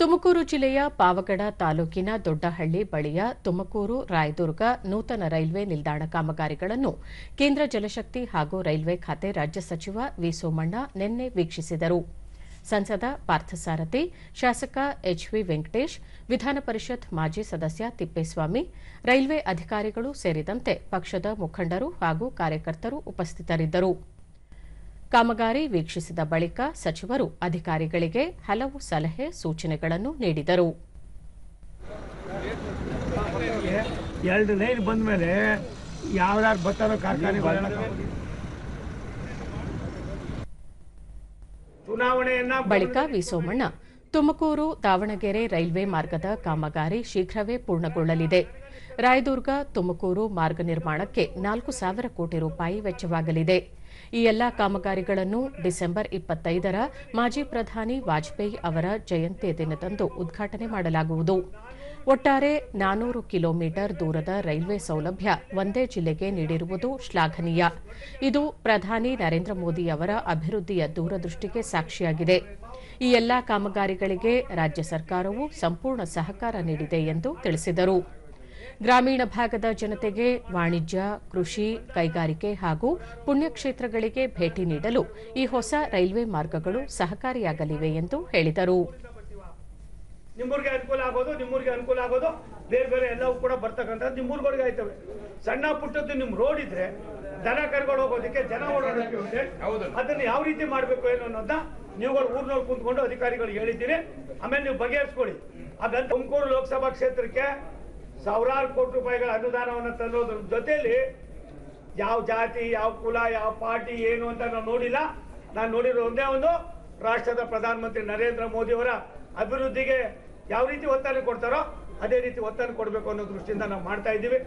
ತುಮಕೂರು ಜಿಲ್ಲೆಯ ಪಾವಗಡ ತಾಲೂಕಿನ ದೊಡ್ಡಹಳ್ಳಿ ಬಳಿಯ ತುಮಕೂರು, ರಾಯದುರ್ಗ ನೂತನ ರೈಲ್ವೆ ನಿಲ್ದಾಣ ಕಾಮಗಾರಿಗಳನ್ನು ಕೇಂದ್ರ ಜಲಶಕ್ತಿ ಹಾಗೂ ರೈಲ್ವೆ ಖಾತೆ ರಾಜ್ಯ ಸಚಿವ ವಿ ಸೋಮಣ್ಣ ನಿನ್ನೆ ವೀಕ್ಷಿಸಿದರು. ಸಂಸದ ಪಾರ್ಥಸಾರಥಿ, ಶಾಸಕ ಎಚ್ವಿ ವೆಂಕಟೇಶ್, ವಿಧಾನ ಪರಿಷತ್ ಮಾಜಿ ಸದಸ್ಯ ತಿಪ್ಪೇಸ್ವಾಮಿ, ರೈಲ್ವೆ ಅಧಿಕಾರಿಗಳು ಸೇರಿದಂತೆ ಪಕ್ಷದ ಮುಖಂಡರು ಹಾಗೂ ಕಾರ್ಯಕರ್ತರು ಉಪಸ್ಥಿತರಿದ್ದರು. ಕಾಮಗಾರಿ ವೀಕ್ಷಿಸಿದ ಬಳಿಕ ಸಚಿವರು ಅಧಿಕಾರಿಗಳಿಗೆ ಹಲವು ಸಲಹೆ ಸೂಚನೆಗಳನ್ನು ನೀಡಿದರು. ಎರಡು ಲೈನ್ ಬಂದ ಮೇಲೆ ಬರ್ತಾರೋ ಕಾರ್ಖಾನೆ ಚುನಾವಣೆಯನ್ನ ಬಳಿಕ ವಿಸೋಮಣ್ಣ ತುಮಕೂರು ದಾವಣಗೆರೆ ರೈಲ್ವೆ ಮಾರ್ಗದ ಕಾಮಗಾರಿ ಶೀಘ್ರವೇ ಪೂರ್ಣಗೊಳ್ಳಲಿದೆ. ರಾಯದುರ್ಗ ತುಮಕೂರು ಮಾರ್ಗ ನಿರ್ಮಾಣಕ್ಕೆ ನಾಲ್ಕು ಸಾವಿರ ಕೋಟಿ ರೂಪಾಯಿ ವೆಚ್ಚವಾಗಲಿದೆ. ಈ ಎಲ್ಲಾ ಕಾಮಗಾರಿಗಳನ್ನು ಡಿಸೆಂಬರ್ ಇಪ್ಪತ್ತೈದರ ಮಾಜಿ ಪ್ರಧಾನಿ ವಾಜಪೇಯಿ ಅವರ ಜಯಂತಿ ದಿನದಂದು ಉದ್ಘಾಟನೆ ಮಾಡಲಾಗುವುದು. ಒಟ್ಟಾರೆ ನಾನೂರು ಕಿಲೋಮೀಟರ್ ದೂರದ ರೈಲ್ವೆ ಸೌಲಭ್ಯ ಒಂದೇ ಜಿಲ್ಲೆಗೆ ನೀಡಿರುವುದು ಶ್ಲಾಘನೀಯ. ಇದು ಪ್ರಧಾನಿ ನರೇಂದ್ರ ಮೋದಿ ಅವರ ಅಭಿವೃದ್ಧಿಯ ದೂರದೃಷ್ಟಿಗೆ ಸಾಕ್ಷಿಯಾಗಿದೆ. ಈ ಎಲ್ಲಾ ಕಾಮಗಾರಿಗಳಿಗೆ ರಾಜ್ಯ ಸರ್ಕಾರವು ಸಂಪೂರ್ಣ ಸಹಕಾರ ನೀಡಿದೆ ಎಂದು ತಿಳಿಸಿದರು. ಗ್ರಾಮೀಣ ಭಾಗದ ಜನತೆಗೆ ವಾಣಿಜ್ಯ ಕೃಷಿ ಕೈಗಾರಿಕೆ ಹಾಗೂ ಪುಣ್ಯಕ್ಷೇತ್ರಗಳಿಗೆ ಭೇಟಿ ನೀಡಲು ಈ ಹೊಸ ರೈಲ್ವೆ ಮಾರ್ಗಗಳು ಸಹಕಾರಿಯಾಗಲಿವೆ ಎಂದು ಹೇಳಿದರು. ನಿಮ್ಮೂರಿಗೆ ಅನುಕೂಲ ಆಗೋದು ನಿಮ್ಮೂರಿಗೆ ಅನುಕೂಲ ಆಗೋದು ಬೇರೆ ಬೇರೆ ಎಲ್ಲವೂ ಕೂಡ ಬರ್ತಕ್ಕಂಥದ್ದು ನಿಮ್ಮೂರ್ಗಳಿಗೆ ಆಯ್ತವೆ. ಸಣ್ಣ ಪುಟ್ಟದ್ದು ನಿಮ್ಮ ರೋಡ್ ಇದ್ರೆ ದನ ಕರ್ಕೊಂಡು ಹೋಗೋದಕ್ಕೆ ಜನ ಓಡಾಡೋದಕ್ಕೆ ಅದನ್ನು ಅದನ್ನ ಯಾವ ರೀತಿ ಮಾಡಬೇಕು ಏನು ಅನ್ನೋದನ್ನ ನೀವುಗಳು ಊರ್ನವ್ರು ಕುಂತ್ಕೊಂಡು ಅಧಿಕಾರಿಗಳು ಹೇಳಿದ್ದೀರಿ. ಆಮೇಲೆ ನೀವು ಬಗೆಹರಿಸ್ಕೊಳ್ಳಿ. ಅದಂತ ತುಮಕೂರು ಲೋಕಸಭಾ ಕ್ಷೇತ್ರಕ್ಕೆ ಸಾವಿರಾರು ಕೋಟಿ ರೂಪಾಯಿಗಳ ಅನುದಾನವನ್ನು ತನ್ನೋದ್ರ ಜೊತೆಯಲ್ಲಿ ಯಾವ ಜಾತಿ, ಯಾವ ಕುಲ, ಯಾವ ಪಾರ್ಟಿ, ಏನು ಅಂತ ನಾವು ನೋಡಿಲ್ಲ. ನಾನು ನೋಡಿರೋ ಒಂದೇ ಒಂದು ರಾಷ್ಟ್ರದ ಪ್ರಧಾನಮಂತ್ರಿ ನರೇಂದ್ರ ಮೋದಿಯವರ ಅಭಿವೃದ್ಧಿಗೆ ಯಾವ ರೀತಿ ಒತ್ತನ್ನು ಕೊಡ್ತಾರೋ ಅದೇ ರೀತಿ ಒತ್ತನ್ನು ಕೊಡಬೇಕು ಅನ್ನೋ ದೃಷ್ಟಿಯಿಂದ ನಾವು ಮಾಡ್ತಾ ಇದ್ದೀವಿ.